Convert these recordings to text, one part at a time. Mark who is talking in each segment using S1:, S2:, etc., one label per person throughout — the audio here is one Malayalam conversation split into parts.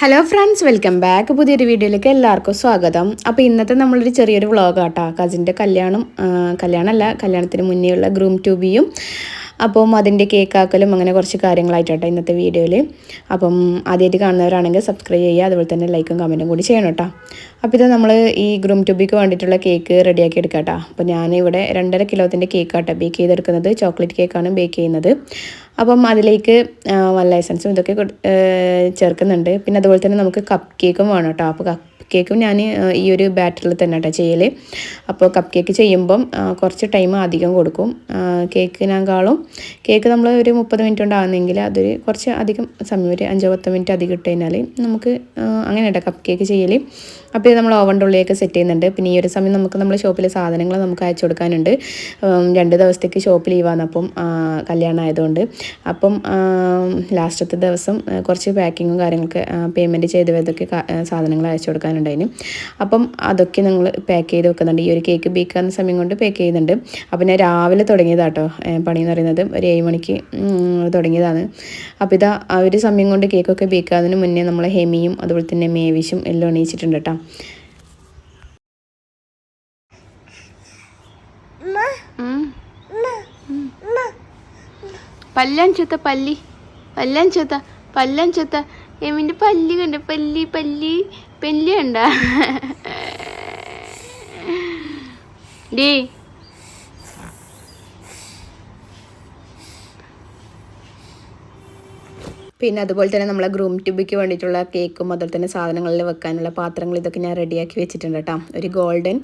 S1: ഹലോ ഫ്രണ്ട്സ് വെൽക്കം ബാക്ക് പുതിയൊരു വീഡിയോയിലേക്ക് എല്ലാവർക്കും സ്വാഗതം. അപ്പോൾ ഇന്നത്തെ നമ്മളൊരു ചെറിയൊരു വ്ളോഗാട്ടോ കസിന്റെ കല്യാണം കല്യാണമല്ല കല്യാണത്തിന് മുന്നേയുള്ള ഗ്രൂം ട്യൂബിയും അപ്പം അതിന്റെ കേക്കാക്കലും അങ്ങനെ കുറച്ച് കാര്യങ്ങളായിട്ടോ ഇന്നത്തെ വീഡിയോയിൽ അപ്പം ആദ്യമായിട്ട് കാണുന്നവരാണെങ്കിൽ സബ്സ്ക്രൈബ് ചെയ്യുക അതുപോലെ തന്നെ ലൈക്കും കമന്റും കൂടി ചെയ്യണം കേട്ടോ. അപ്പോൾ ഇത് നമ്മൾ ഈ ഗ്രൂം ട്യൂബിക്ക് വേണ്ടിയിട്ടുള്ള കേക്ക് റെഡിയാക്കി എടുക്കാം കേട്ടോ അപ്പോൾ ഞാനിവിടെ രണ്ടര കിലോത്തിന്റെ കേക്കാട്ടോ ബേക്ക് ചെയ്തെടുക്കുന്നത്. ചോക്ലേറ്റ് കേക്കാണ് ബേക്ക് ചെയ്യുന്നത്. അപ്പം അതിലേക്ക് വൺ ലൈസൻസും ഇതൊക്കെ ചേർക്കുന്നുണ്ട്. പിന്നെ അതുപോലെ തന്നെ നമുക്ക് കപ്പ് കേക്കും വേണം കേട്ടോ. അപ്പോൾ കേക്കും ഞാൻ ഈ ഒരു ബാറ്ററിൽ തന്നെ കേട്ടോ ചെയ്യൽ അപ്പോൾ കപ്പ് കേക്ക് ചെയ്യുമ്പം കുറച്ച് ടൈം അധികം കൊടുക്കും. കേക്കിനേക്കാളും കേക്ക് നമ്മൾ ഒരു മുപ്പത് മിനിറ്റ് കൊണ്ടാകുന്നെങ്കിൽ അതൊരു കുറച്ച് അധികം സമയം ഒരു അഞ്ചോ പത്തോ മിനിറ്റ് അധികം ഇട്ട് കഴിഞ്ഞാൽ നമുക്ക് അങ്ങനെ കേട്ടോ കപ്പ് കേക്ക് ചെയ്യൽ അപ്പോൾ ഇത് നമ്മൾ ഓവന്റെ ഉള്ളിലേക്ക് സെറ്റ് ചെയ്യുന്നുണ്ട്. പിന്നെ ഈ ഒരു സമയം നമുക്ക് നമ്മൾ ഷോപ്പിലെ സാധനങ്ങൾ നമുക്ക് അയച്ചു കൊടുക്കാനുണ്ട്. രണ്ട് ദിവസത്തേക്ക് ഷോപ്പ് ലീവാണ് അപ്പം കല്യാണം ആയതുകൊണ്ട്. അപ്പം ലാസ്റ്റത്തെ ദിവസം കുറച്ച് പാക്കിങ്ങും കാര്യങ്ങളൊക്കെ പേയ്മെന്റ് ചെയ്ത് ഇതൊക്കെ സാധനങ്ങൾ അയച്ചു കൊടുക്കാനുണ്ടായിന് അപ്പം അതൊക്കെ നിങ്ങൾ പാക്ക് ചെയ്ത് വെക്കുന്നുണ്ട്. ഈ ഒരു കേക്ക് ബീക്കാവുന്ന സമയം കൊണ്ട് പാക്ക് ചെയ്യുന്നുണ്ട്. അപ്പം ഞാൻ രാവിലെ തുടങ്ങിയതാട്ടോ പണി എന്ന് പറയുന്നത്. ഒരു ഏഴ് മണിക്ക് തുടങ്ങിയതാണ്. അപ്പോൾ ഇതാ ആ ഒരു സമയം കൊണ്ട് കേക്കൊക്കെ ബേക്ക് ആകുന്നതിന് മുന്നേ നമ്മൾ ഹെമിയും അതുപോലെ തന്നെ മേവിഷും എല്ലാം എണീച്ചിട്ടുണ്ട് കേട്ടോ. പല്ലാൻ ചത്ത പല്ലി പല്ലാൻ ചത്ത പല്ലാൻ ചത്ത എമ്മിന്റെ പല്ലി കണ്ട? പല്ലി പല്ലി പല്ലി കണ്ട? പിന്നെ അതുപോലെ തന്നെ നമ്മളെ ഗ്രൂം ട്യൂബിക്ക് വേണ്ടിയിട്ടുള്ള കേക്കും അതുപോലെ തന്നെ സാധനങ്ങളിൽ വെക്കാനുള്ള പാത്രങ്ങൾ ഇതൊക്കെ ഞാൻ റെഡിയാക്കി വെച്ചിട്ടുണ്ട് കേട്ടോ. ഒരു ഗോൾഡൻ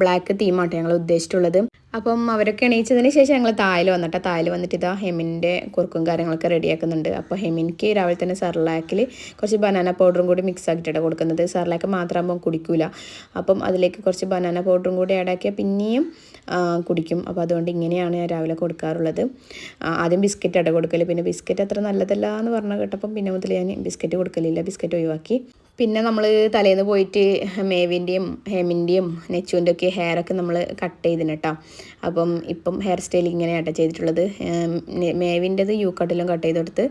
S1: ബ്ലാക്ക് തീമാട്ടോ ഞങ്ങൾ ഉദ്ദേശിച്ചിട്ടുള്ളത്. അപ്പം അവരൊക്കെ എണീച്ചതിന് ശേഷം ഞങ്ങൾ തായൽ വന്നിട്ട് തായൽ വന്നിട്ട് ഇതാ ഹെമിന്റെ കുറുക്കും കാര്യങ്ങളൊക്കെ റെഡിയാക്കുന്നുണ്ട് അപ്പോൾ ഹെമിൻക്ക് രാവിലെ തന്നെ സർലാക്കിൽ കുറച്ച് ബനാന പൗഡറും കൂടി മിക്സ് ആക്കിയിട്ടാണ് കൊടുക്കുന്നത്. സർലാക്ക് മാത്രമാകുമ്പോൾ കുടിക്കൂല. അപ്പം അതിലേക്ക് കുറച്ച് ബനാന പൗഡറും കൂടി ആഡ് പിന്നെയും കുടിക്കും. അപ്പോൾ അതുകൊണ്ട് ഇങ്ങനെയാണ് ഞാൻ രാവിലെ കൊടുക്കാറുള്ളത്. ആദ്യം ബിസ്ക്കറ്റ് അട കൊടുക്കൽ പിന്നെ ബിസ്ക്കറ്റ് അത്ര നല്ലതല്ല എന്ന് പറഞ്ഞു കേട്ടപ്പം പിന്നെ മുതൽ ഞാൻ ബിസ്ക്കറ്റ് കൊടുക്കലില്ല. ബിസ്ക്കറ്റ് ഒഴിവാക്കി. പിന്നെ നമ്മൾ തലേന്ന് പോയിട്ട് മേവിന്റെയും ഹെമിന്റെയും നെച്ചുവിന്റെ ഒക്കെ നമ്മൾ കട്ട് ചെയ്തിന് കേട്ടോ അപ്പം ഇപ്പം ഹെയർ സ്റ്റൈൽ ഇങ്ങനെയാട്ടോ ചെയ്തിട്ടുള്ളത്. മേവിന്റെത് യു കട്ടിലും കട്ട് ചെയ്ത് കൊടുത്ത്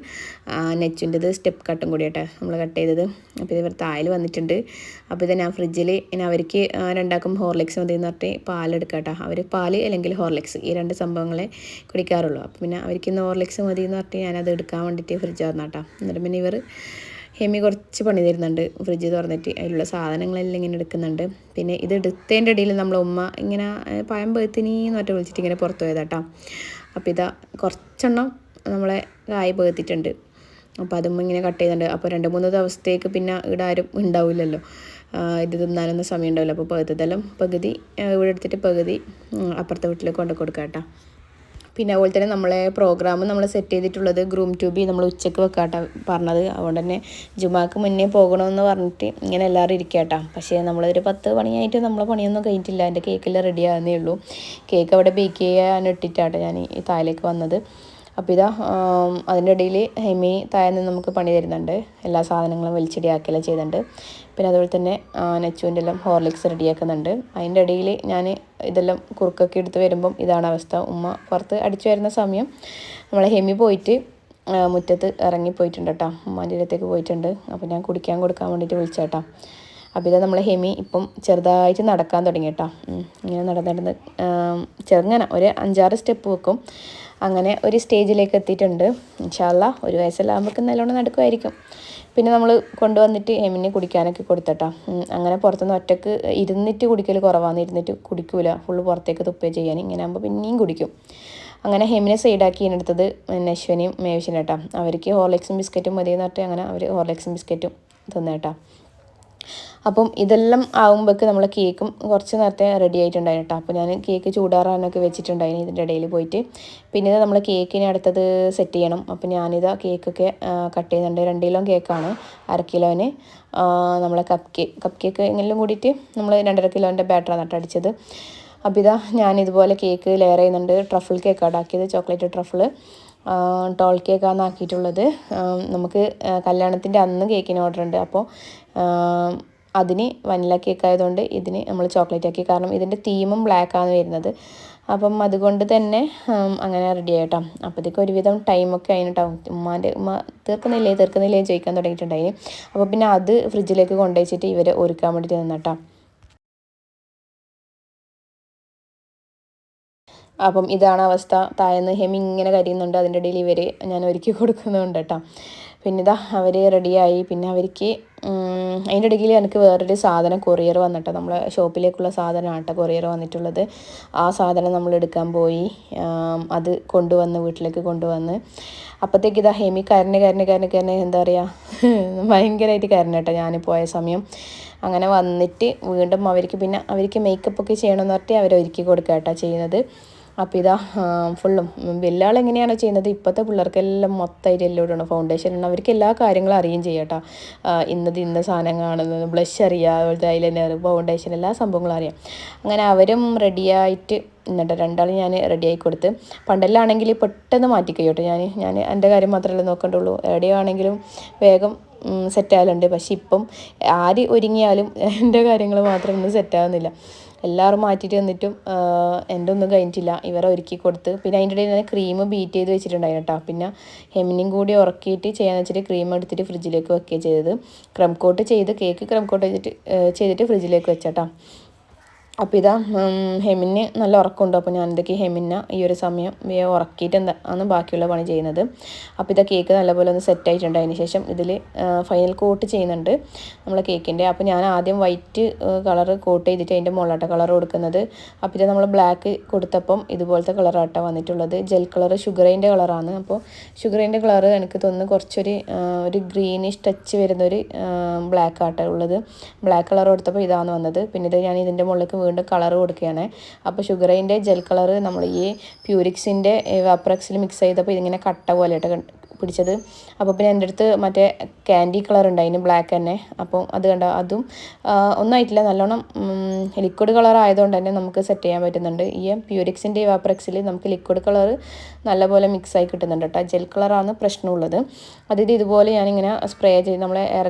S1: നെച്ചുന്റെത് സ്റ്റെപ്പ് കട്ടും കൂടി കേട്ടോ നമ്മൾ കട്ട് ചെയ്തത്. അപ്പോൾ ഇവർ തായൽ വന്നിട്ടുണ്ട്. അപ്പോൾ ഇത് ഞാൻ ഫ്രിഡ്ജിൽ ഇനി അവർക്ക് രണ്ടാക്കും ഹോർലിക്സ് മതി എന്ന് പറഞ്ഞിട്ട് പാലെടുക്കാം കേട്ടോ അവർ പാൽ അല്ലെങ്കിൽ ഹോർലിക്സ് ഈ രണ്ട് സംഭവങ്ങളെ കുടിക്കാറുള്ളൂ. അപ്പോൾ പിന്നെ അവർക്ക് ഇന്ന് ഹോർലിക്സ് മതി എന്ന് പറഞ്ഞിട്ട് ഞാനത് എടുക്കാൻ വേണ്ടിയിട്ട് ഫ്രിഡ്ജ് വന്നാട്ടോ എന്നിട്ട് പിന്നെ ഇവർ ഹെമി കുറച്ച് പണി തരുന്നുണ്ട്. ഫ്രിഡ്ജ് തുറന്നിട്ട് അതിലുള്ള സാധനങ്ങളെല്ലാം ഇങ്ങനെ എടുക്കുന്നുണ്ട്. പിന്നെ ഇത് എടുത്തതിന്റെ ഇടയിൽ നമ്മളെ ഉമ്മ ഇങ്ങനെ പഴം പേത്തിനീന്ന് പറഞ്ഞിട്ട് വിളിച്ചിട്ട് ഇങ്ങനെ പുറത്ത് പോയതാട്ടോ. അപ്പോൾ ഇതാ കുറച്ചെണ്ണം നമ്മളെ കായ് പേത്തിട്ടുണ്ട് അപ്പോൾ അതും ഇങ്ങനെ കട്ട് ചെയ്യുന്നുണ്ട് അപ്പോൾ രണ്ട് മൂന്ന് ദിവസത്തേക്ക് പിന്നെ ഇവിടെ ആരും ഉണ്ടാവില്ലല്ലോ. ഇത് തിന്നാനൊന്നും സമയം ഉണ്ടാവില്ല. അപ്പോൾ പകുതിതെല്ലാം പകുതി ഇവിടെ എടുത്തിട്ട് പകുതി അപ്പുറത്തെ വീട്ടിലേക്ക് കൊണ്ടു കൊടുക്കാം കേട്ടോ പിന്നെ അതുപോലെ തന്നെ നമ്മളെ പ്രോഗ്രാം നമ്മൾ സെറ്റ് ചെയ്തിട്ടുള്ളത് ഗ്രൂം ട്യൂബി നമ്മൾ ഉച്ചയ്ക്ക് വെക്കാട്ടാ പറഞ്ഞത്. അതുകൊണ്ട് തന്നെ ജുമാക്ക് മുന്നേ പോകണമെന്ന് പറഞ്ഞിട്ട് ഇങ്ങനെ എല്ലാവരും ഇരിക്കാട്ടാ. പക്ഷേ നമ്മളൊരു പത്ത് പണിയായിട്ട് നമ്മളെ പണിയൊന്നും കഴിഞ്ഞിട്ടില്ല. എന്റെ കേക്കെല്ലാം റെഡി ആകുന്നേ ഉള്ളൂ. കേക്ക് അവിടെ ബേക്ക് ചെയ്യാൻ ഇട്ടിട്ടാട്ടോ ഞാൻ ഈ തായലേക്ക് വന്നത്. അപ്പോൾ ഇതാ അതിന്റെ ഇടയിൽ ഹെമി താഴെ നിന്ന് നമുക്ക് പണി തരുന്നുണ്ട്. എല്ലാ സാധനങ്ങളും വലിച്ചിടിയാക്കുകയെല്ലാം ചെയ്യുന്നുണ്ട് പിന്നെ അതുപോലെ തന്നെ നെച്ചുവിന്റെ എല്ലാം ഹോർലിക്സ് റെഡിയാക്കുന്നുണ്ട്. അതിന്റെ ഇടയിൽ ഞാൻ ഇതെല്ലാം കുറുക്കൊക്കെ എടുത്ത് വരുമ്പം ഇതാണ് അവസ്ഥ. ഉമ്മ പുറത്ത് അടിച്ചു വരുന്ന സമയം നമ്മളെ ഹെമി പോയിട്ട് മുറ്റത്ത് ഇറങ്ങിപ്പോയിട്ടുണ്ട് കേട്ടോ. ഉമ്മാന്റെ അടുത്തേക്ക് പോയിട്ടുണ്ട്. അപ്പോൾ ഞാൻ കുടിക്കാൻ കൊടുക്കാൻ വേണ്ടിയിട്ട് വിളിച്ചേട്ടാ അപ്പോൾ ഇത് നമ്മളെ ഹെമി ഇപ്പം ചെറുതായിട്ട് നടക്കാൻ തുടങ്ങി കേട്ടോ. ഇങ്ങനെ നടന്ന് നടന്ന് ചെറുങ്ങനെ ഒരു അഞ്ചാറ് സ്റ്റെപ്പ് വെക്കും. അങ്ങനെ ഒരു സ്റ്റേജിലേക്ക് എത്തിയിട്ടുണ്ട്. ഇൻഷാല്ല ഒരു വയസ്സെല്ലാം ആകുമ്പോഴേക്കും നല്ലോണം നടക്കുമായിരിക്കും. പിന്നെ നമ്മൾ കൊണ്ടുവന്നിട്ട് എമിന് കുടിക്കാനൊക്കെ കൊടുത്തട്ടാ. അങ്ങനെ പുറത്തുനിന്ന് ഒറ്റയ്ക്ക് ഇരുന്നിട്ട് കുടിക്കൽ കുറവാണ് ഇരുന്നിട്ട് കുടിക്കൂല. ഫുള്ള് പുറത്തേക്ക് തുപ്പേ ചെയ്യാൻ ഇങ്ങനെ ആകുമ്പോൾ പിന്നെയും കുടിക്കും. അങ്ങനെ ഹെമിനെ സൈഡാക്കി എടുത്തത് നശ്വനിയും മേവിശനും കേട്ടോ അവർക്ക് ഹോർലിക്സും ബിസ്ക്കറ്റും മതി പറഞ്ഞിട്ട് അങ്ങനെ അവർ ഹോർലിക്സും ബിസ്ക്കറ്റും തിന്നേട്ടാ. അപ്പം ഇതെല്ലാം ആകുമ്പോഴേക്ക് നമ്മൾ കേക്കും കുറച്ച് നേരത്തെ റെഡി ആയിട്ടുണ്ടായിരുന്നു കേട്ടോ അപ്പോൾ ഞാൻ കേക്ക് ചൂടാറാനൊക്കെ വെച്ചിട്ടുണ്ടായിരുന്നു ഇതിന്റെ ഇടയിൽ പോയിട്ട്. പിന്നെ നമ്മൾ കേക്കിന് അടുത്തത് സെറ്റ് ചെയ്യണം. അപ്പോൾ ഞാനിതാ കേക്കൊക്കെ കട്ട് ചെയ്യുന്നുണ്ട്. രണ്ട് കിലോ കേക്കാണ് അര കിലോന്. നമ്മളെ കപ്പ് കേക്ക് കപ്പ് കേക്ക് എങ്ങനെയും കൂടിയിട്ട് നമ്മൾ രണ്ടര കിലോന്റെ ബാറ്ററാണ് കേട്ടോ അടിച്ചത്. അപ്പോൾ ഇതാ ഞാൻ ഇതുപോലെ കേക്ക് ലെയർ ചെയ്യുന്നുണ്ട്. ട്രഫിൾ കേക്കാണ് ആക്കിയത് ചോക്ലേറ്റ് ട്രഫിൾ ടോൾ കേക്കാണ് ആക്കിയിട്ടുള്ളത് നമുക്ക് കല്യാണത്തിന്റെ അന്ന് കേക്കിന് ഓർഡർ ഉണ്ട്. അപ്പോൾ അതിന് വനില കേക്ക് ആയതുകൊണ്ട് ഇതിന് നമ്മൾ ചോക്ലേറ്റ് ആക്കി. കാരണം ഇതിന്റെ തീമും ബ്ലാക്ക് ആണ് വരുന്നത്. അപ്പം അതുകൊണ്ട് തന്നെ അങ്ങനെ റെഡി ആയിട്ടോ അപ്പോഴത്തേക്ക് ഒരുവിധം ടൈമൊക്കെ അതിനിട്ടാവും ഉമ്മാന്റെ ഉമ്മ തീർക്കുന്നില്ലേ തീർക്കുന്നില്ലേ ചോദിക്കാൻ തുടങ്ങിയിട്ടുണ്ടായി അപ്പോൾ പിന്നെ അത് ഫ്രിഡ്ജിലേക്ക് കൊണ്ടുവച്ചിട്ട് ഇവരെ ഒരുക്കാൻ വേണ്ടിയിട്ട് നിന്നിട്ടോ അപ്പം ഇതാണ് അവസ്ഥ. താഴേന്ന് ഹെമി ഇങ്ങനെ കരിയുന്നുണ്ട്. അതിന്റെ ഇടയിൽ ഇവർ ഞാൻ ഒരുക്കി കൊടുക്കുന്നുണ്ട് കേട്ടോ. പിന്നെ ഇതാ അവർ റെഡിയായി പിന്നെ അവർക്ക് അതിന്റെ ഇടയിൽ എനിക്ക് വേറൊരു സാധനം കൊറിയർ വന്നിട്ട് നമ്മളെ ഷോപ്പിലേക്കുള്ള സാധനമാണ് കേട്ടോ കൊറിയർ വന്നിട്ടുള്ളത്. ആ സാധനം നമ്മൾ എടുക്കാൻ പോയി. അത് കൊണ്ടുവന്ന് വീട്ടിലേക്ക് കൊണ്ടുവന്ന്. അപ്പോഴത്തേക്ക് ഇതാ ഹെമി കരഞ്ഞ് കരഞ്ഞ് കരഞ്ഞ് കരഞ്ഞ് എന്താ പറയുക ഭയങ്കരമായിട്ട് കരഞ്ഞേട്ടോ ഞാൻ പോയ സമയം. അങ്ങനെ വന്നിട്ട് വീണ്ടും അവർക്ക് പിന്നെ അവർക്ക് മേക്കപ്പ് ഒക്കെ ചെയ്യണമെന്ന് പറഞ്ഞിട്ട് അവരൊരുക്കി കൊടുക്കുക കേട്ടോ ചെയ്യുന്നത്. അപ്പോൾ ഇതാ ഫുള്ളും. വലിയ എങ്ങനെയാണ് ചെയ്യുന്നത്? ഇപ്പോഴത്തെ പിള്ളേർക്കെല്ലാം മൊത്തമായിട്ട് എല്ലാം ഇടണം. ഫൗണ്ടേഷൻ ഉണ്ട് അവർക്ക് എല്ലാ കാര്യങ്ങളും അറിയും ചെയ്യും കേട്ടോ. ഇന്നത് ഇന്ന സാധനം കാണുന്നത് ബ്ലഷ് അറിയാം. അതുപോലത്തെ ഐലൈനർ ഫൗണ്ടേഷൻ എല്ലാ സംഭവങ്ങളും അറിയാം. അങ്ങനെ അവരും റെഡിയായിട്ട് എന്നിട്ട് രണ്ടാളും ഞാൻ റെഡിയായി കൊടുത്ത്. പണ്ടെല്ലാണെങ്കിൽ പെട്ടെന്ന് മാറ്റിക്കഴിയോട്ടെ ഞാൻ ഞാൻ എന്റെ കാര്യം മാത്രമല്ല നോക്കണ്ടുള്ളൂ. ആണെങ്കിലും വേഗം സെറ്റാകലുണ്ട് പക്ഷെ ഇപ്പം ആര് ഒരുങ്ങിയാലും എന്റെ കാര്യങ്ങൾ മാത്രം ഒന്നും സെറ്റാകുന്നില്ല എല്ലാവരും മാറ്റിയിട്ട് വന്നിട്ടും എന്റെ ഒന്നും കഴിഞ്ഞിട്ടില്ല. ഇവരെ ഒരുക്കി കൊടുത്ത്. പിന്നെ അതിന്റെ ഇടയിൽ ഞാൻ ക്രീം ബീറ്റ് ചെയ്ത് വെച്ചിട്ടുണ്ടായിരുന്നു കേട്ടോ. പിന്നെ ഹെമിനും കൂടി ഉറക്കിയിട്ട് ചെയ്യാന്ന് വെച്ചിട്ട് ക്രീം എടുത്തിട്ട് ഫ്രിഡ്ജിലേക്ക് വെക്കുകയാണ് ചെയ്തത്. ക്രം കോട്ട് ചെയ്ത് കേക്ക് ക്രം കോട്ട് ചെയ്തിട്ട് ചെയ്തിട്ട് ഫ്രിഡ്ജിലേക്ക് വെച്ചേട്ടാ. അപ്പോൾ ഇതാ ഹെമിന് നല്ല ഉറക്കമുണ്ട്. അപ്പോൾ ഞാൻ എന്തൊക്കെ ഹെമിന ഈ ഒരു സമയം ഉറക്കിയിട്ട് എന്താ ആണ് ബാക്കിയുള്ള പണി ചെയ്യുന്നത്. അപ്പോൾ ഇതാ കേക്ക് നല്ലപോലെ ഒന്ന് സെറ്റ് ആയിട്ടുണ്ട്. അതിന് ശേഷം ഇതിൽ ഫൈനൽ കോട്ട് ചെയ്യുന്നുണ്ട് നമ്മളെ കേക്കിന്റെ അപ്പോൾ ഞാൻ ആദ്യം വൈറ്റ് കളർ കോട്ട് ചെയ്തിട്ട് അതിന്റെ മുള്ളട്ട കളർ കൊടുക്കുന്നത്. അപ്പോൾ ഇത് നമ്മൾ ബ്ലാക്ക് കൊടുത്തപ്പം ഇതുപോലത്തെ കളറാട്ട വന്നിട്ടുള്ളത്. ജെൽ കളർ ഷുഗറിന്റെ കളറാണ് അപ്പോൾ ഷുഗറിന്റെ കളർ എനിക്ക് തോന്നുന്നു കുറച്ചൊരു ഒരു ഗ്രീനിഷ് ടച്ച് വരുന്നൊരു ബ്ലാക്ക് ആട്ട ഉള്ളത്. ബ്ലാക്ക് കളർ കൊടുത്തപ്പോൾ ഇതാണ് വന്നത്. പിന്നെ ഇത് ഞാൻ ഇതിന്റെ മുകളിലേക്ക് വീണ്ടും കളർ കൊടുക്കുകയാണ്. അപ്പോൾ ഷുഗറിന്റെ ജെൽ കളർ നമ്മൾ ഈ പ്യൂരിക്സിന്റെ വാപ്രക്സിൽ മിക്സ് ചെയ്തപ്പോൾ ഇതിങ്ങനെ കട്ട പോലെ പിടിച്ചത്. അപ്പോൾ പിന്നെ എന്റെ അടുത്ത് മറ്റേ ക്യാൻഡി കളർ ഉണ്ടായിന് ബ്ലാക്ക് തന്നെ. അപ്പോൾ അത് കണ്ട അതും ഒന്നായിട്ടില്ല. നല്ലോണം ലിക്വിഡ് കളർ ആയതുകൊണ്ട് തന്നെ നമുക്ക് സെറ്റ് ചെയ്യാൻ പറ്റുന്നുണ്ട്. ഈ പ്യൂരിക്സിന്റെ വാപ്രക്സിൽ നമുക്ക് ലിക്വിഡ് കളർ നല്ലപോലെ മിക്സ് ആയി കിട്ടുന്നുണ്ട് കേട്ടോ ജെൽ കളറാണ് പ്രശ്നമുള്ളത്. അതായത് ഇതുപോലെ ഞാനിങ്ങനെ സ്പ്രേ ചെയ്ത് നമ്മളെ എയർ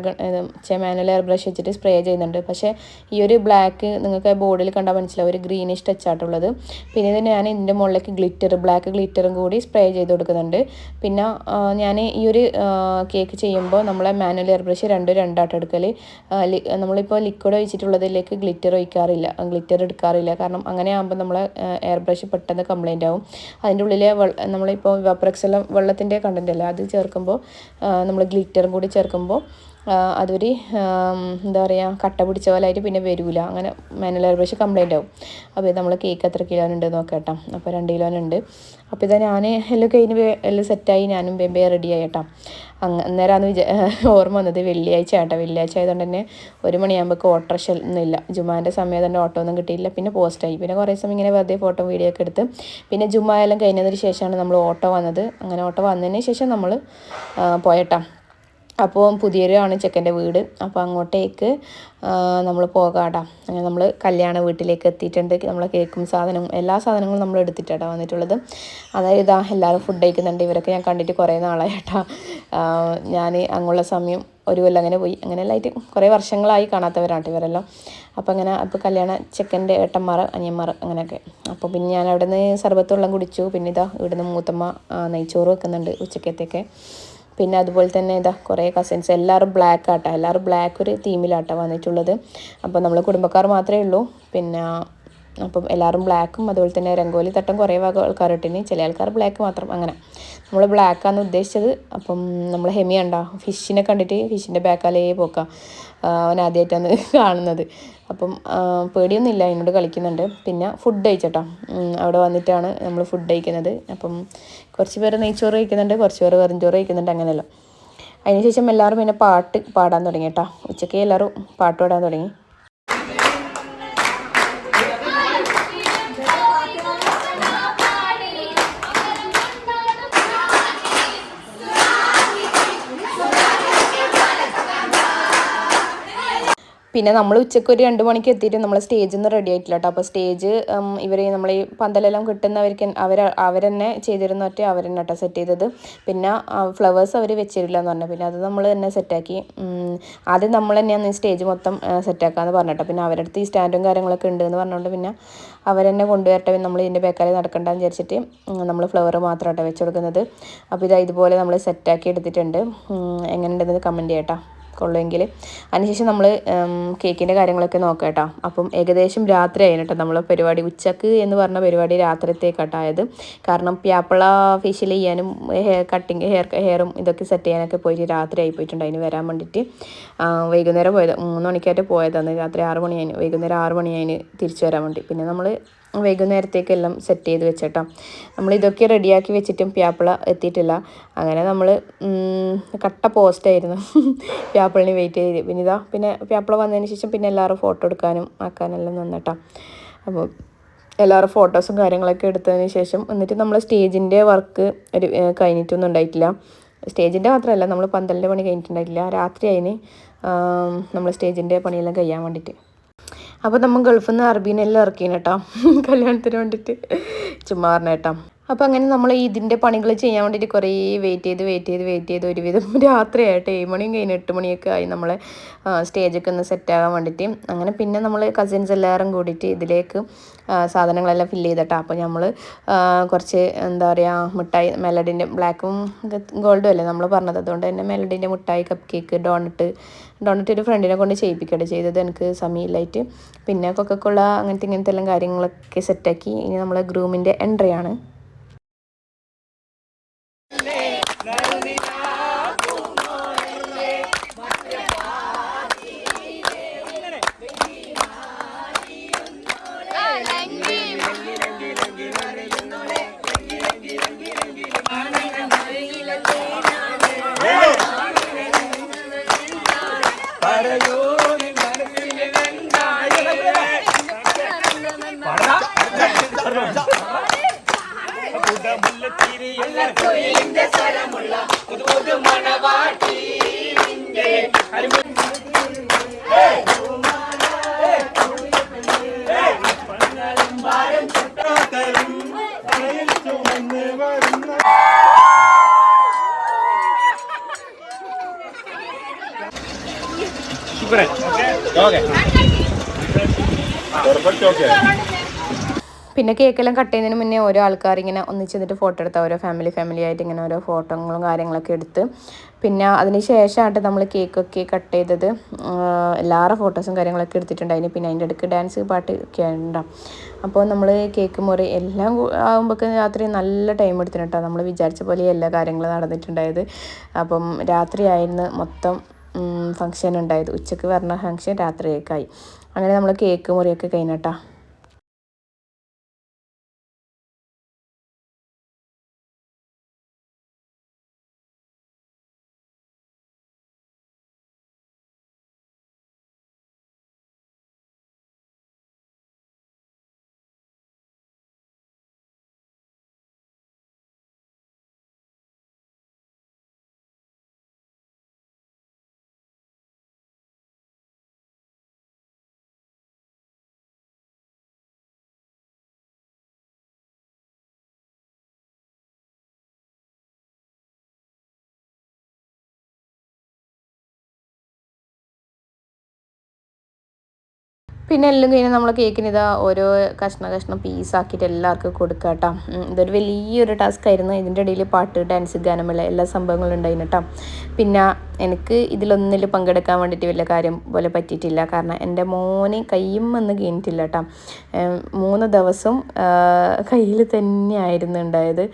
S1: മാനുവൽ എയർ ബ്രഷ് വെച്ചിട്ട് സ്പ്രേ ചെയ്യുന്നുണ്ട്. പക്ഷേ ഈ ഒരു ബ്ലാക്ക് നിങ്ങൾക്ക് ബോർഡിൽ കണ്ടാൽ മനസ്സിലാവും. ഒരു ഗ്രീനിഷ് ടച്ച് ആയിട്ടുള്ളത് പിന്നെ ഇത് ഞാൻ ഇതിന്റെ മുകളിലേക്ക് ഗ്ലിറ്റർ ബ്ലാക്ക് ഗ്ലിറ്ററും കൂടി സ്പ്രേ ചെയ്ത് കൊടുക്കുന്നുണ്ട്. പിന്നെ ഞാൻ ഈ ഒരു കേക്ക് ചെയ്യുമ്പോൾ നമ്മളെ മാനുവൽ എയർ ബ്രഷ് രണ്ടും രണ്ടാട്ട് എടുക്കൽ നമ്മളിപ്പോൾ ലിക്വിഡ് ഒഴിച്ചിട്ടുള്ളതിലേക്ക് ഗ്ലിറ്റർ ഒഴിക്കാറില്ല. ഗ്ലിറ്റർ എടുക്കാറില്ല. കാരണം അങ്ങനെ ആകുമ്പോൾ നമ്മളെ എയർ ബ്രഷ് പെട്ടെന്ന് കംപ്ലൈന്റ് ആവും. അതിന്റെ ഉള്ളിലെ നമ്മളിപ്പോൾ വെപ്രക്സെല്ലാം വെള്ളത്തിന്റെ കണ്ടന്റ് അല്ല അത് ചേർക്കുമ്പോൾ നമ്മൾ ഗ്ലിറ്ററും കൂടി ചേർക്കുമ്പോൾ അതൊരു എന്താ പറയുക കട്ട പിടിച്ച പോലെ ആയിട്ട് പിന്നെ വരില്ല അങ്ങനെ മാനുവൽ ബ്രഷ് കംപ്ലൈന്റ് ആവും. അപ്പോൾ ഇത് നമ്മൾ കേക്ക് എത്ര കിലോനുണ്ട് നോക്കട്ടോ അപ്പോൾ രണ്ട് കിലോനുണ്ട് അപ്പോൾ ഇതാ ഞാൻ എല്ലാം കഴിഞ്ഞ് എല്ലാം സെറ്റായി ഞാനും ബേബേ റെഡി ആയിട്ടാ അങ്ങ് അന്നേരമാണ് വിചാ ഓർമ്മ വന്നത് വെള്ളിയാഴ്ച ആട്ടോ. വെള്ളിയാഴ്ച ആയതുകൊണ്ട് തന്നെ ഒരു മണിയാകുമ്പോൾ ഓട്ടോറിക്ഷ ഒന്നുമില്ല ജുമാന്റെ സമയം തന്നെ ഓട്ടോ ഒന്നും കിട്ടിയില്ല പിന്നെ പോസ്റ്റായി പിന്നെ കുറേ സമയം ഇങ്ങനെ വെറുതെ ഫോട്ടോ വീഡിയോ ഒക്കെ എടുത്ത് പിന്നെ ജുമാ കഴിഞ്ഞതിന് ശേഷമാണ് നമ്മൾ ഓട്ടോ വന്നത്. അങ്ങനെ ഓട്ടോ വന്നതിന് ശേഷം നമ്മൾ പോയട്ടാ. അപ്പോൾ പുതിയൊരാണ് ചെക്കന്റെ വീട്. അപ്പോൾ അങ്ങോട്ടേക്ക് നമ്മൾ പോകാടാ. അങ്ങനെ നമ്മൾ കല്യാണ വീട്ടിലേക്ക് എത്തിയിട്ടുണ്ട്. നമ്മളെ കേക്കും സാധനവും എല്ലാ സാധനങ്ങളും നമ്മൾ എടുത്തിട്ടാണ് വന്നിട്ടുള്ളത്. അതായത് ഇതാ എല്ലാവരും ഫുഡ് കഴിക്കുന്നുണ്ട്. ഇവരൊക്കെ ഞാൻ കണ്ടിട്ട് കുറേ നാളായിട്ടാ. ഞാൻ അങ്ങുള്ള സമയം ഒരു കൊല്ലം അങ്ങനെ പോയി. അങ്ങനെ എല്ലായിട്ട് കുറേ വർഷങ്ങളായി കാണാത്തവരാണ് ഇവരെല്ലാം. അപ്പോൾ അങ്ങനെ അപ്പോൾ കല്യാണ ചെക്കന്റെ ഏട്ടന്മാർ അനിയന്മാർ അങ്ങനെയൊക്കെ. അപ്പോൾ പിന്നെ ഞാൻ അവിടെ നിന്ന് സർബത്ത് കുടിച്ചു. പിന്നെ ഇതാ ഇവിടുന്ന് മൂത്തമ്മ നെയ്ച്ചോറ് വെക്കുന്നുണ്ട് ഉച്ചക്കത്തേക്ക്. പിന്നെ അതുപോലെ തന്നെ ഇതാ കുറേ കസിൻസ് എല്ലാവരും ബ്ലാക്ക് ആട്ടോ. എല്ലാവരും ബ്ലാക്ക് ഒരു തീമിലാട്ടോ വന്നിട്ടുള്ളത്. അപ്പോൾ നമ്മൾ കുടുംബക്കാർ മാത്രമേ ഉള്ളൂ. പിന്നെ അപ്പം എല്ലാവരും ബ്ലാക്കും അതുപോലെ തന്നെ രംഗോലി തട്ടം കുറേ ഭാഗം ആൾക്കാർ ഇട്ടിന് ചില ആൾക്കാർ ബ്ലാക്ക് മാത്രം അങ്ങനെ. നമ്മൾ ബ്ലാക്കാണ് ഉദ്ദേശിച്ചത്. അപ്പം നമ്മൾ ഹെമി ഉണ്ടോ ഫിഷിനെ കണ്ടിട്ട് ഫിഷിന്റെ ബാക്കാലേ പോക്കാം. അവൻ ആദ്യമായിട്ടാണ് കാണുന്നത്. അപ്പം പേടിയൊന്നുമില്ല. എന്നോട് കളിക്കുന്നുണ്ട്. പിന്നെ ഫുഡ് കഴിച്ചോട്ടോ. അവിടെ വന്നിട്ടാണ് നമ്മൾ ഫുഡ് കഴിക്കുന്നത്. അപ്പം കുറച്ച് പേര് നെയ്ച്ചോറ് കഴിക്കുന്നുണ്ട്. കുറച്ച് പേര് വെറുംചോറ് കഴിക്കുന്നുണ്ട്. അങ്ങനെയല്ലോ. അതിനുശേഷം എല്ലാവരും പിന്നെ പാട്ട് പാടാൻ തുടങ്ങി കേട്ടോ ഉച്ചയ്ക്ക് എല്ലാവരും പാട്ട് പാടാൻ തുടങ്ങി. പിന്നെ നമ്മൾ ഉച്ചയ്ക്ക് ഒരു രണ്ട് മണിക്ക് എത്തിയിട്ട് നമ്മൾ സ്റ്റേജിൽ നിന്ന് റെഡി ആയിട്ടില്ല കേട്ടോ അപ്പോൾ സ്റ്റേജ് ഇവർ നമ്മൾ ഈ പന്തലെല്ലാം കിട്ടുന്നവർക്ക് അവർ അവരെന്നെ ചെയ്തിരുന്ന ഒറ്റ അവർ തന്നെ കേട്ടോ സെറ്റ് ചെയ്തത്. പിന്നെ ഫ്ലവേഴ്സ് അവർ വെച്ചിരില്ല എന്ന് പറഞ്ഞു. പിന്നെ അത് നമ്മൾ തന്നെ സെറ്റാക്കി ആദ്യം നമ്മൾ തന്നെയാണ് ഈ സ്റ്റേജ് മൊത്തം സെറ്റാക്കാമെന്ന് പറഞ്ഞിട്ടോ പിന്നെ അവരുടെ അടുത്ത് ഈ സ്റ്റാൻഡും കാര്യങ്ങളൊക്കെ ഉണ്ട് എന്ന് പറഞ്ഞുകൊണ്ട് പിന്നെ അവരെന്നെ കൊണ്ടുവരട്ടെ നമ്മൾ ഇതിന്റെ ബേക്കാലി നടക്കണ്ടെന്ന് വിചാരിച്ചിട്ട് നമ്മൾ ഫ്ലവർ മാത്രമാട്ടോ വെച്ച് കൊടുക്കുന്നത്. അപ്പോൾ ഇതാ ഇതുപോലെ നമ്മൾ സെറ്റാക്കി എടുത്തിട്ടുണ്ട്. എങ്ങനെയുണ്ടെന്ന് കമന്റ് ചെയ്യട്ടോ. കൊള്ളുമെങ്കിൽ അതിനുശേഷം നമ്മൾ കേക്കിന്റെ കാര്യങ്ങളൊക്കെ നോക്കാം അപ്പം ഏകദേശം രാത്രി ആയിരുന്നു കേട്ടോ നമ്മൾ പരിപാടി. ഉച്ചയ്ക്ക് എന്ന് പറഞ്ഞ പരിപാടി രാത്രിത്തേക്കാട്ടായത്. കാരണം പ്യാപ്പിള ഫേഷ്യൽ ചെയ്യാനും ഹെയർ കട്ടിങ് ഹെയർ ഹെയറും ഇതൊക്കെ സെറ്റ് ചെയ്യാനൊക്കെ പോയിട്ട് രാത്രി ആയി പോയിട്ടുണ്ട് അതിന് വരാൻ വേണ്ടിയിട്ട് വൈകുന്നേരം പോയത് മൂന്ന് മണിക്കായിട്ട് പോയതാണ് രാത്രി ആറ് മണിയായി വൈകുന്നേരം ആറ് മണിയായി തിരിച്ചു വരാൻ വേണ്ടി. പിന്നെ നമ്മൾ വൈകുന്നേരത്തേക്കെല്ലാം സെറ്റ് ചെയ്ത് വെച്ചേട്ടോ. നമ്മൾ ഇതൊക്കെ റെഡിയാക്കി വെച്ചിട്ടും പ്യാപ്പിള എത്തിയിട്ടില്ല. അങ്ങനെ നമ്മൾ കട്ട പോസ്റ്റായിരുന്നു പ്യാപ്പിളിന് വെയിറ്റ് ചെയ്ത്. പിന്നെ ഇതാ പിന്നെ പ്യാപ്പിള വന്നതിന് ശേഷം പിന്നെ എല്ലാവരും ഫോട്ടോ എടുക്കാനും ആക്കാനെല്ലാം നിന്നിട്ടോ. അപ്പോൾ എല്ലാവരും ഫോട്ടോസും കാര്യങ്ങളൊക്കെ എടുത്തതിന് ശേഷം എന്നിട്ട് നമ്മൾ സ്റ്റേജിന്റെ വർക്ക് ഒരു കഴിഞ്ഞിട്ടൊന്നും ഉണ്ടായിട്ടില്ല. സ്റ്റേജിന്റെ മാത്രമല്ല നമ്മൾ പന്തലിന്റെ പണി കഴിഞ്ഞിട്ടുണ്ടായിട്ടില്ല. രാത്രി അതിന് നമ്മൾ സ്റ്റേജിന്റെ പണിയെല്ലാം കഴിയാൻ വേണ്ടിയിട്ട് അപ്പോൾ നമ്മൾ ഗൾഫിൽ നിന്ന് അറബീനെല്ലാം ഇറക്കിന് കല്യാണത്തിന് വേണ്ടിയിട്ട് ചുമ്മാ അപ്പോൾ അങ്ങനെ നമ്മൾ ഇതിന്റെ പണികൾ ചെയ്യാൻ വേണ്ടിയിട്ട് കുറേ വെയിറ്റ് ചെയ്ത് വെയിറ്റ് ചെയ്ത് വെയിറ്റ് ചെയ്ത് ഒരുവിധം രാത്രിയായിട്ട് ഏഴ് മണിയും കഴിഞ്ഞ് എട്ട് മണിയൊക്കെ ആയി നമ്മളെ സ്റ്റേജൊക്കെ ഒന്ന് സെറ്റാകാൻ വേണ്ടിയിട്ട് അങ്ങനെ പിന്നെ നമ്മൾ കസിൻസ് എല്ലാവരും കൂടിയിട്ട് ഇതിലേക്ക് സാധനങ്ങളെല്ലാം ഫില്ല് ചെയ്തിട്ട്. അപ്പോൾ നമ്മൾ കുറച്ച് എന്താ പറയുക മിഠായി മെലഡിന്റെ ബ്ലാക്കും ഗോൾഡും അല്ലേ നമ്മൾ പറഞ്ഞത്. അതുകൊണ്ട് തന്നെ മെലഡിന്റെ മിഠായി കപ്പ് കേക്ക് ഡോണട്ട് ഡോണറ്റ് ഒരു ഫ്രണ്ടിനെ കൊണ്ട് ചെയ്യിപ്പിക്കട്ടെ ചെയ്തത്. എനിക്ക് സമയമില്ലായിട്ട്. പിന്നെ കൊക്കക്കുള്ള അങ്ങനത്തെ ഇങ്ങനത്തെ എല്ലാം കാര്യങ്ങളൊക്കെ സെറ്റാക്കി ഇനി നമ്മളെ ഗ്രൂമിന്റെ എൻട്രി ആണ്. പിന്നെ കേക്കെല്ലാം കട്ട് ചെയ്യുന്നതിന് മുന്നേ ഓരോ ആൾക്കാർ ഇങ്ങനെ ഒന്നിച്ച് നിന്നിട്ട് ഫോട്ടോ എടുത്ത ഓരോ ഫാമിലി ഫാമിലി ആയിട്ട് ഇങ്ങനെ ഓരോ ഫോട്ടോകളും കാര്യങ്ങളൊക്കെ എടുത്ത്. പിന്നെ അതിന് ശേഷമായിട്ട് നമ്മൾ കേക്കൊക്കെ കട്ട് ചെയ്തത് എല്ലാവരുടെ ഫോട്ടോസും കാര്യങ്ങളൊക്കെ എടുത്തിട്ടുണ്ടായിരുന്നു പിന്നെ അതിന്റെ ഇടയ്ക്ക് ഡാൻസ് പാട്ട് ഒക്കെ ഉണ്ടാവും അപ്പോൾ നമ്മൾ കേക്ക് മുറി എല്ലാം ആകുമ്പോഴേക്കും രാത്രി നല്ല ടൈം എടുത്തിട്ടുണ്ടോ നമ്മൾ വിചാരിച്ച പോലെ എല്ലാ കാര്യങ്ങളും നടന്നിട്ടുണ്ടായത്. അപ്പം രാത്രിയായിരുന്നു മൊത്തം ഫങ്ഷൻ ഉണ്ടായത്. ഉച്ചയ്ക്ക് പറഞ്ഞ ഫങ്ഷൻ രാത്രിയേക്കായി. അങ്ങനെ നമ്മൾ കേക്ക് മുറിയൊക്കെ കഴിഞ്ഞിട്ടാ പിന്നെ എല്ലാം കഴിഞ്ഞ് നമ്മൾ കേക്കിന് ഇതാ ഓരോ കഷ്ണം കഷ്ണം പീസാക്കിയിട്ട് എല്ലാവർക്കും കൊടുക്കുക കേട്ടോ ഇതൊരു വലിയൊരു ടാസ്ക് ആയിരുന്നു. ഇതിന്റെ ഇടയിൽ പാട്ട് ഡാൻസ് ഗാനമേള എല്ലാ സംഭവങ്ങളും ഉണ്ടായിരുന്നു കേട്ടോ പിന്നെ എനിക്ക് ഇതിലൊന്നിൽ പങ്കെടുക്കാൻ വേണ്ടിയിട്ട് വലിയ കാര്യം പോലെ പറ്റിയിട്ടില്ല. കാരണം എന്റെ മോനെ കയ്യും വന്ന് കഴിഞ്ഞിട്ടില്ല കേട്ടോ മൂന്ന് ദിവസം കയ്യിൽ തന്നെയായിരുന്നു ഉണ്ടായത്.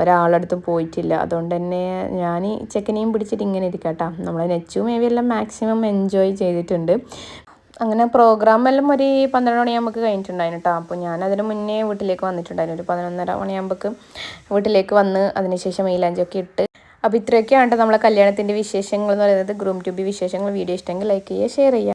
S1: ഒരാളടുത്തും പോയിട്ടില്ല. അതുകൊണ്ട് തന്നെ ഞാൻ ചെക്കനെയും പിടിച്ചിട്ട് ഇങ്ങനെ ഇരിക്കാം കേട്ടോ നമ്മൾ നെച്ചും മേവിയെല്ലാം മാക്സിമം എൻജോയ് ചെയ്തിട്ടുണ്ട്. അങ്ങനെ പ്രോഗ്രാം എല്ലാം ഒരു പന്ത്രണ്ട് മണിയാകുമ്പോൾ കഴിഞ്ഞിട്ടുണ്ടായിരുന്നു കേട്ടോ അപ്പോൾ ഞാൻ അതിന് മുന്നേ വീട്ടിലേക്ക് വന്നിട്ടുണ്ടായിരുന്നു. ഒരു പതിനൊന്നര മണിയാകുമ്പോൾ വീട്ടിലേക്ക് വന്ന് അതിനുശേഷം മൈലാഞ്ചൊക്കെ ഇട്ട്. അപ്പോൾ ഇത്രയൊക്കെയാണ് നമ്മളെ കല്യാണത്തിന്റെ വിശേഷങ്ങൾ എന്ന് പറയുന്നത്. ഗ്രൂം ടു ബി വിശേഷങ്ങൾ. വീഡിയോ ഇഷ്ടമെങ്കിൽ ലൈക്ക് ചെയ്യുക ഷെയർ ചെയ്യുക.